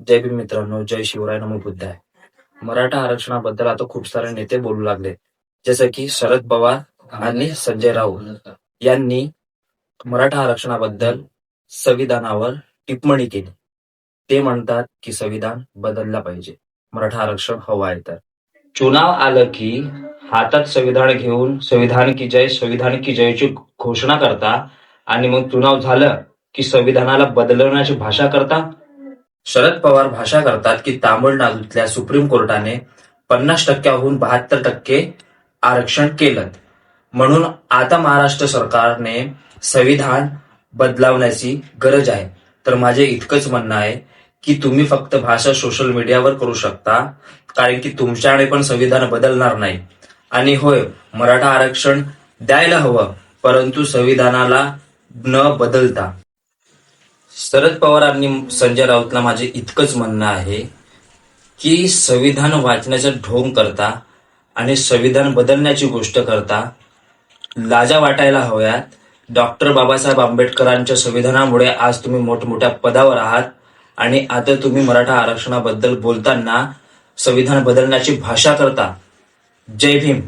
जय भीम मित्रांनो जय शिवराय नमो बुद्धाय. मराठा आरक्षणाबद्दल आता खूप सारे नेते बोलू लागले. जसं की शरद पवार आणि संजय राऊत यांनी मराठा आरक्षणाबद्दल संविधानावर टिप्पणी केली. ते म्हणतात की संविधान बदलला पाहिजे. मराठा आरक्षण हवं आहे तर. चुनाव आलं की हातात संविधान घेऊन संविधान की जय संविधान की जयची घोषणा करता आणि मग चुनाव झालं की संविधानाला बदलवण्याची भाषा करता? शरद पवार भाषा करतात की तामिळनाडूतल्या सुप्रीम कोर्टाने पन्नास टक्क्याहून बहात्तर टक्के आरक्षण केलं. म्हणून आता महाराष्ट्र सरकारने संविधान बदलावण्याची गरज आहे. तर माझे इतकंच म्हणणं आहे की तुम्ही फक्त भाषा सोशल मीडियावर करू शकता कारण की तुमच्याकडे पण संविधान बदलणार नाही. आणि होय मराठा आरक्षण द्यायला हवं परंतु संविधानाला न बदलता. शरद पवार आणि संजय राऊतला माझे इतकंच म्हणणं आहे की संविधान वाचण्याचा ढोंग करता आणि संविधान बदलण्याची गोष्ट करता लाजा वाटायला हव्यात. डॉक्टर बाबासाहेब आंबेडकरांच्या संविधानामुळे आज तुम्ही मोठमोठ्या पदावर आहात आणि आता तुम्ही मराठा आरक्षणाबद्दल बोलताना संविधान बदलण्याची भाषा करता. जय भीम.